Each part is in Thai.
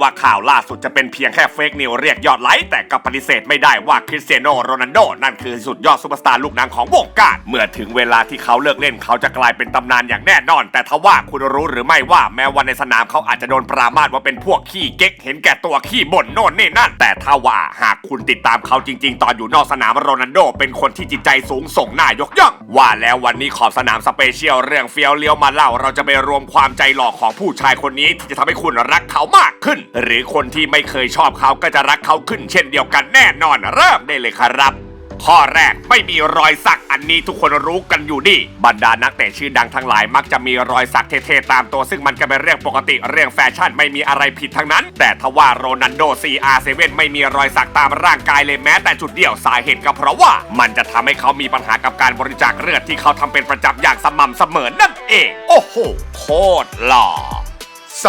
ว่าข่าวล่าสุดจะเป็นเพียงแค่เฟกนิวเรียกยอดไลค์แต่ก็ปฏิเสธไม่ได้ว่าคริสเตียโนโรนัลโดนั่นคือสุดยอดซุปเปอร์สตาร์ลูกหนังของวงการเมื่อถึงเวลาที่เขาเลิกเล่นเขาจะกลายเป็นตำนานอย่างแน่นอน แต่ทว่าคุณรู้หรือไม่ว่าแม้ว่าในสนามเขาอาจจะโดนปรามาสว่าเป็นพวกขี้เก๊กเห็นแก่ตัวขี้บ่นโน่นนี่นั่น แต่ถ้าว่าหากคุณติดตามเขาจริง ๆ ตอนอยู่นอกสนามโรนัลโด เป็นคนที่จิตใจสูงส่งหน้ายกย่องว่าแล้ววันนี้ขอบสนามสเปเชียลเรื่องเฟียวเลี้ยวมาเล่า เราจะไปรวมความใจหล่อของผู้ชายคนนี้ที่จะทำให้คุณรักเขามากขึ้นหรือคนที่ไม่เคยชอบเขาก็จะรักเขาขึ้นเช่นเดียวกันแน่นอนเริ่มได้เลยครับ ข้อแรกไม่มีรอยสักอันนี้ทุกคนรู้กันอยู่ดีบรรดานักเตะชื่อดังทั้งหลายมักจะมีรอยสักเท่ๆตามตัว ซึ่งมันก็เป็นเรื่องปกติเรื่องแฟชั่นไม่มีอะไรผิดทั้งนั้น แต่ทว่าโรนันโด CR7 ไม่มีรอยสักตามร่างกายเลยแม้แต่จุดเดียวสาเหตุก็เพราะว่า มันจะทำให้เขามีปัญหากับการบริจาคเลือดที่เขาทำเป็นประจำอย่างสม่ำเสมอนั่นเอง โอ้โหโคตรหล่อ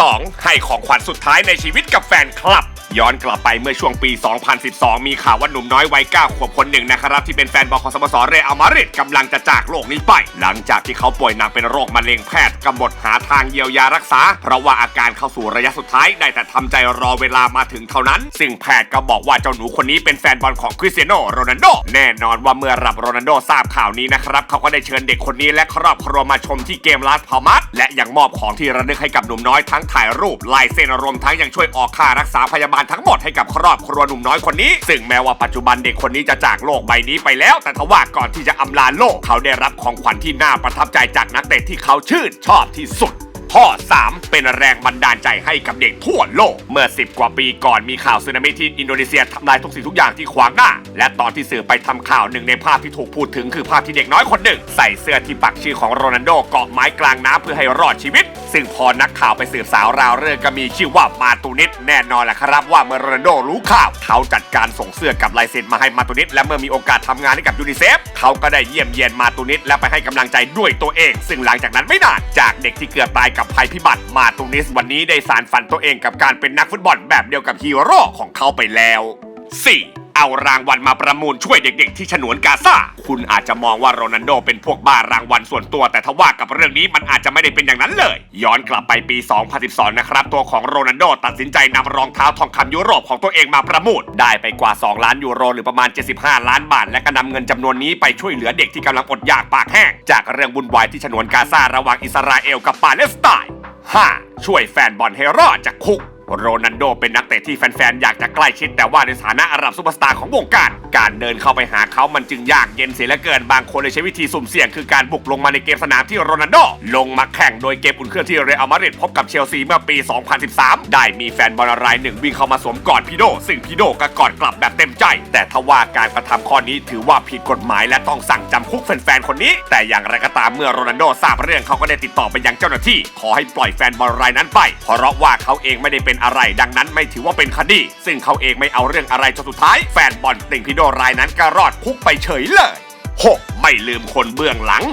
2. ให้ของขวัญสุดท้ายในชีวิตกับแฟนคลับ ย้อนกลับไปเมื่อช่วงปี 2012 มีข่าวว่าหนุ่มน้อยวัย9ขวบคนหนึ่งนะครับ ที่เป็นแฟนบอลของสโมสรเรอัลมาดริดกำลังจะจากโลกนี้ไป หลังจากที่เขาป่วยหนักเป็นโรคมะเร็งแพทย์กำหนดหาทางเยียวยารักษา เพราะว่าอาการเข้าสู่ระยะสุดท้ายได้แต่ทำใจรอเวลามาถึงเท่านั้น ซึ่งแพทย์ก็บอกว่าเจ้าหนูคนนี้เป็นแฟนบอลของคริสเตียโนโรนัลโดแน่นอนว่าเมื่อรับโรนัลโดทราบข่าวนี้นะครับเขาก็ได้เชิญเด็กคนนี้และครอบครัวมาชมที่เกมลาสพามัสและยังมอบของที่ระลึกให้กับหนุ่มน้อยทั้งถ่ายรูปลายเซ็นรวมทั้งยังช่วยออกค่ารักษาพยาบาลทั้งหมดให้กับครอบครัวหนุ่มน้อยคนนี้ ซึ่งแม้ว่าปัจจุบันเด็กคนนี้จะจากโลกใบนี้ไปแล้ว แต่ทว่าก่อนที่จะอำลาโลกเขาได้รับของขวัญที่น่าประทับใจจากนักเตะที่เขาชื่นชอบที่สุดข้อ 3 เป็นแรงบันดาลใจให้กับเด็กทั่วโลก เมื่อ 10 กว่าปีก่อนมีข่าวสึนามิที่อินโดนีเซียทำลายทุกสิ่งทุกอย่างที่ขวางหน้า และตอนที่สื่อไปทำข่าวหนึ่งในภาพที่ถูกพูดถึงคือภาพที่เด็กน้อยคนหนึ่ง ใส่เสื้อที่ปักชื่อของโรนัลโดเกาะไม้กลางน้ำเพื่อให้รอดชีวิต ซึ่งพอนักข่าวไปสืบสาวราวเรื่องก็มีชื่อว่ามาตูนิสแน่นอนแหละครับว่าเมื่อโรนลโดรู้ข่าว เขาจัดการส่งเสื้อกับลายเซ็นมาให้มาตูนิสและเมื่อมีโอกาสทำงานให้กับยูนิเซฟเขาก็ได้เยี่ยมเยียนมาตูนิสและไปให้กำลังใจด้วยตัวเอง ซึ่งหลังจากนั้นไม่นานจากเด็กที่เกือบตายกับภัยพิบัติมาตูนิสวันนี้ได้สารฝันตัวเองกับการเป็นนักฟุตบอลแบบเดียวกับฮีโร่ของเขาไปแล้ว 4. เอารางวัลมาประมูลช่วยเด็ก ๆ ที่ฉนวนกาซาคุณอาจจะมองว่าโรนัลโดเป็นพวกบ้ารางวัลส่วนตัว แต่ทว่ากับเรื่องนี้มันอาจจะไม่ได้เป็นอย่างนั้นเลย ย้อนกลับไปปี 2012 นะครับตัวของโรนัลโดตัดสินใจนำรองเท้าทองคำยุโรปของตัวเองมาประมูล ได้ไปกว่า 2 ล้านยูโร หรือประมาณ 75 ล้านบาท และก็นำเงินจำนวนนี้ไปช่วยเหลือเด็กที่กำลังอดอยากปากแห้ง จากเรื่องวุ่นวายที่ฉนวนกาซาระหว่างอิสราเอลกับปาเลสไตน์ 5. ช่วยแฟนบอลให้รอดจากคุก โรนันโดเป็นนักเตะที่แฟนๆ อยากจะใกล้ชิดแต่ว่าในฐานะอาหรับซุปเปอร์สตาร์ของวงการ การเดินเข้าไปหาเขามันจึงยากเย็นเสียเหลือเกินบางคนเลยใช้วิธีสุ่มเสี่ยงคือการบุกลงมาในเกมสนามที่โรนัลโดลงมาแข่งโดยเกมอุ่นเครื่องที่เรอัลมาดริดพบกับเชลซีเมื่อปี 2013 ได้มีแฟนบอลรายหนึ่งวิ่งเข้ามาสวมกอดพีโดซึ่งพีโดก็กอดกลับแบบเต็มใจ แต่ทว่าการกระทำข้อนี้ถือว่าผิดกฎหมายและต้องสั่งจำคุกแฟนๆคนนี้ แต่อย่างไรก็ตามเมื่อโรนัลโดทราบเรื่องเขาก็ได้ติดต่อไปยังเจ้าหน้าที่ ขอให้ปล่อยแฟนบอลรายนั้นไป เพราะว่าเขาเองไม่ได้เป็นอะไรดังนั้นไม่ถือว่าเป็นคดี ซึ่งเขาเองไม่เอาเรื่องอะไรจนสุดท้ายแฟนบอลติงพีโดรายนั้นก็รอดคุกไปเฉยเลย 6. ไม่ลืมคนเบื้องหลัง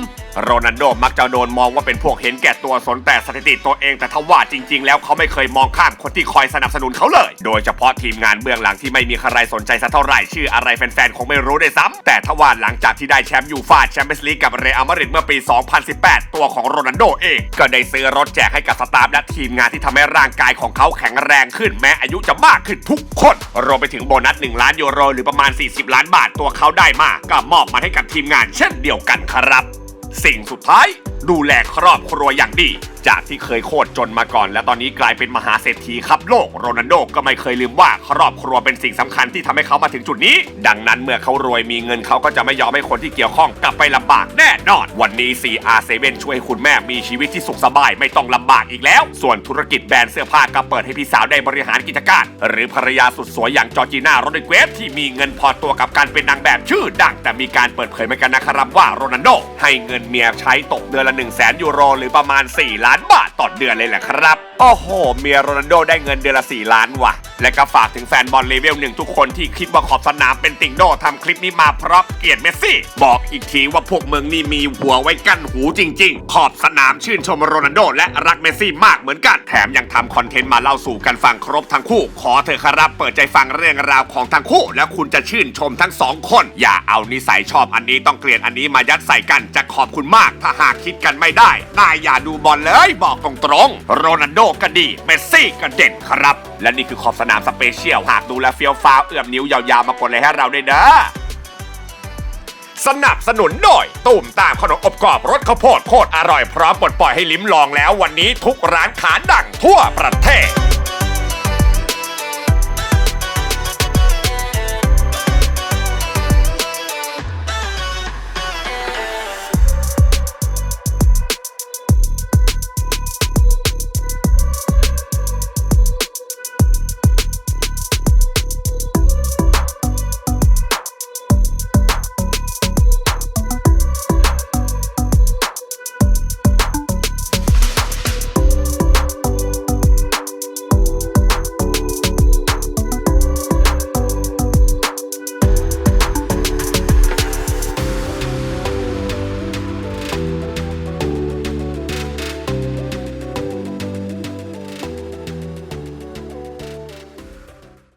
โรนัลโดมักจะโดนมองว่าเป็นพวกเห็นแก่ตัวสนแต่สถิติตัวเองแต่ทว่าจริง ๆ แล้วเขาไม่เคยมองข้ามคนที่คอยสนับสนุนเขาเลย โดยเฉพาะทีมงานเบื้องหลังที่ไม่มีใครสนใจสักเท่าไหร่ชื่ออะไรแฟนๆคงไม่รู้ได้วยซ้ำแต่ทว่าหลังจากที่ได้แชมป์ยูฟ่าแชมเปี้ยนส์ลีกกับเรอัลมาดริดเมื่อปี 2018 ตัวของโรนัลโดเอง ก็ได้ซื้อรถแจกให้กับสตาฟและทีมงานที่ทำให้ร่างกายของเขาแข็งแรงขึ้นแม้อายุจะมากขึ้นทุกคนรวมไปถึงโบนัส 1 ล้านยูโร หรือประมาณ 40 ล้านบาทตัวเขาได้มาก็มอบมาให้กับทีมงานเช่นเดียวกันครับ สิ่งสุดท้าย ดูแลครอบครัวอย่างดี จากที่เคยโคตรจนมาก่อน และตอนนี้กลายเป็นมหาเศรษฐีครับโลก โรนัลโดก็ไม่เคยลืมว่าครอบครัวเป็นสิ่งสำคัญที่ทำให้เขามาถึงจุดนี้ ดังนั้นเมื่อเขารวยมีเงินเขาก็จะไม่ยอมให้คนที่เกี่ยวข้องกลับไปลำบากแน่นอน วันนี้ CR7 ช่วยให้คุณแม่มีชีวิตที่สุขสบายไม่ต้องลำบากอีกแล้ว ส่วนธุรกิจแบรนด์เสื้อผ้าก็เปิดให้พี่สาวได้บริหารกิจการ หรือภรรยาสุดสวยอย่างจอร์จีน่าโรดิเกสที่มีเงินพอตัวกับการเป็นนางแบบชื่อดังแต่มีการเปิดเผยเหมือนกันนะครับว่าโรนัลโดให้เงินเมียใช้ตกเดือนละ1 0 0 0 0แสนยูโร หรือประมาณ 4 ล้านบาทต่อเดือนเลยแหละครับ โอ้โห เมียโรนัลโดได้เงินเดือนละ 4 ล้านว่ะ และก็ฝากถึงแฟนบอลเลเวลหนึ่งทุกคนที่คิดว่าขอบสนามเป็นติงโดทำคลิปนี้มาเพราะเกลียดเมสซี่ บอกอีกทีว่าพวกเมึงนี่มีหัวไว้กั้นหูจริง ๆ ขอบสนามชื่นชมโรนัลโด และรักเมสซี่มากเหมือนกัน แถมยังทำคอนเทนต์มาเล่าสู่กันฟังครบทั้งคู่ ขอเถอครับเปิดใจฟังเรื่องราวของทั้งคู่ แล้วคุณจะชื่นชมทั้งสองคน อย่าเอานิสัยชอบอันนี้ต้องเกลียดอันนี้มายัดใส่กันจะขอบคุณมาก ถ้าหากคิดกันไม่ได้นายอย่าดูบอลเลยบอกตรงๆโรนัลโดก็ดีเมสซี่ก็เด่นครับ และนี่คือขอบสนามสเปเชียล หากดูแลเฟี้ยวฟ้าวเอื้อมนิ้วยาวๆ มากดเลยให้เราด้วยนะ สนับสนุนโดยตุ่มตามขนมอบกรอบรสข้าวโพดโคตรอร่อยพร้อมปลดปล่อยให้ลิ้มลองแล้ววันนี้ทุกร้านขาดังทั่วประเทศ